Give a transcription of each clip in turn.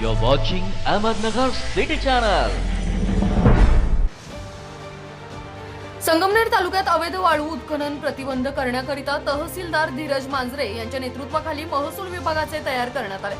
You're watching Ahmednagar City Channel. Sangamner तालुक्यात अवैध वाळू उत्खनन प्रतिबंध करण्याकरिता तहसीलदार धीरज मांजरे यांच्या नेतृत्वाखाली महसूल विभागाचे तयार करण्यात आले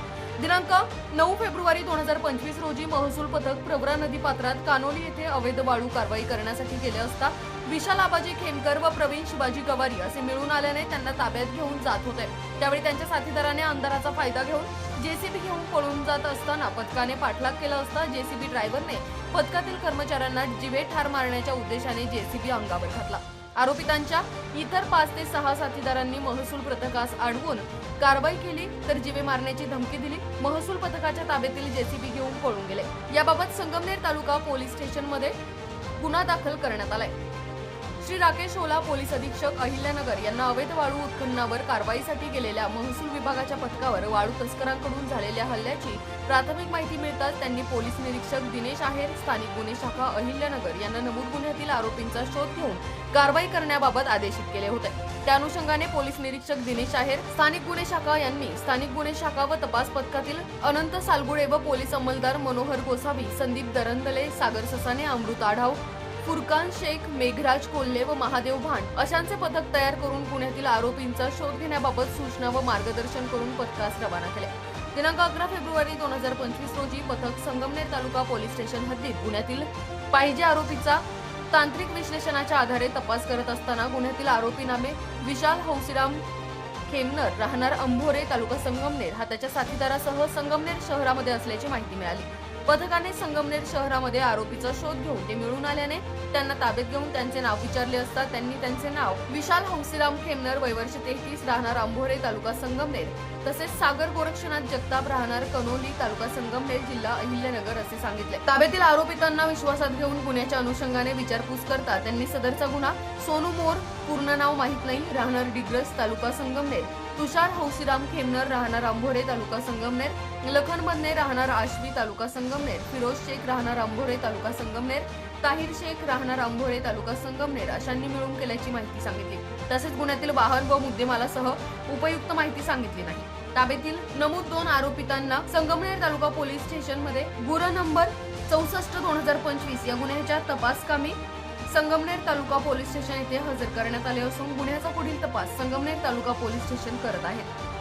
दिनांक नऊ फेब्रुवारी दोन हजार पंचवीस रोजी महसूल पथक प्रवरा नदी पात्रात कानोली येथे अवैध वाळू कारवाई करण्यासाठी गेले असता विशाल आबाजी खेमकर व प्रवीण शिवाजी गवारी असे मिळून आल्याने त्यांना ताब्यात घेऊन जात होते. त्यावेळी त्यांच्या साथीदाराने अंधाराचा फायदा घेऊन जेसीबी घेऊन पळून जात असताना पथकाने पाठलाग केला असता जेसीबी ड्रायव्हरने पथकातील कर्मचाऱ्यांना जिवे ठार मारण्याच्या उद्देशाने जेसीबी अंगावर घातला. आरोपितांच्या इतर पाच ते सहा साथीदारांनी महसूल पथकास अडवून कारवाई केली तर जीवे मारण्याची धमकी दिली. महसूल पथकाच्या ताब्यातील जेसीबी घेऊन पळून गेले. याबाबत संगमनेर तालुका पोलीस स्टेशनमध्ये गुन्हा दाखल करण्यात आलाय. श्री राकेश ओला पोलीस अधीक्षक अहिल्यानगर यांना अवैध वाळू उत्खननावर कारवाईसाठी गेलेल्या महसूल विभागाच्या पथकावर वाळू तस्करांकडून झालेल्या हल्ल्याची प्राथमिक माहिती मिळताच त्यांनी पोलीस निरीक्षक दिनेश आहेर स्थानिक गुन्हे शाखा अहिल्यानगर यांना नमूद गुन्ह्यातील आरोपींचा शोध घेऊन कारवाई करण्याबाबत आदेशित केले होते. त्या अनुषंगाने पोलीस निरीक्षक दिनेश आहेर स्थानिक गुन्हे शाखा यांनी स्थानिक गुन्हे शाखा व तपास पथकातील अनंत सालगुडे व पोलीस अंमलदार मनोहर गोसावी संदीप दरंदले सागर ससाने अमृत आढाव फुरकान शेख मेघराज कोल्हे व महादेव भांड अशांचे पथक तयार करून पुण्यातील आरोपींचा शोध घेण्याबाबत सूचना व मार्गदर्शन करून पथकास रवाना केले. दिनांक अकरा फेब्रुवारी दोन हजार पंचवीस रोजी पथक संगमनेर तालुका पोलीस स्टेशन हद्दीत पुण्यातील पाहिजे आरोपीचा तांत्रिक विश्लेषणाच्या आधारे तपास करत असताना गुन्ह्यातील आरोपी नामे विशाल हौसीराम खेमनर राहणार अंभोरे तालुका संगमनेर हा त्याच्या साथीदारासह संगमनेर शहरामध्ये असल्याची माहिती मिळाली. पथकाने संगमनेर शहरामध्ये आरोपीचा शोध घेऊन ते मिळून आल्याने त्यांना ताब्यात घेऊन त्यांचे नाव विचारले असता त्यांनी त्यांचे नाव विशाल हंसीराम खेमनर वयवर्ष तेहतीस राहणार आंभोरे तालुका संगमनेर तसेच सागर गोरक्षनाथ जगताप राहणार कनोली तालुका संगमनेर जिल्हा अहिल्यानगर असे सांगितले. ताब्यातील आरोपितांना विश्वासात घेऊन गुन्ह्याच्या अनुषंगाने विचारपूस करता त्यांनी सदरचा गुन्हा सोनू मोर पूर्ण नाव माहीत नाही राहणार डिग्रस तालुका संगमनेर तुषार हौसीराम खेमनर राहणार आंभोरे तालुका संगमनेर. लखन बन्ने राहणार आश्वी तालुका संगमनेर. फिरोज शेख राहणार आंभोरे तालुका संगमनेर. ताहिर शेख राहणार आंभोरे तालुका संगमनेर अशांनी मिळून केल्याची माहिती सांगितली. तसेच गुन्ह्यातील वाहन व मुद्देमालासह उपयुक्त माहिती सांगितली नाही. ताब्यातील नमूद दोन आरोपितांना संगमनेर तालुका पोलीस स्टेशनमध्ये गुर नंबर चौसष्ट दोन हजार पंचवीस या गुन्ह्याच्या तपासकामी संगमनेर तालुका पोलीस स्टेशन येथे हजर करण्यात आले असून गुन्ह्याचा पुढील तपास संगमनेर तालुका पोलीस स्टेशन करत आहेत.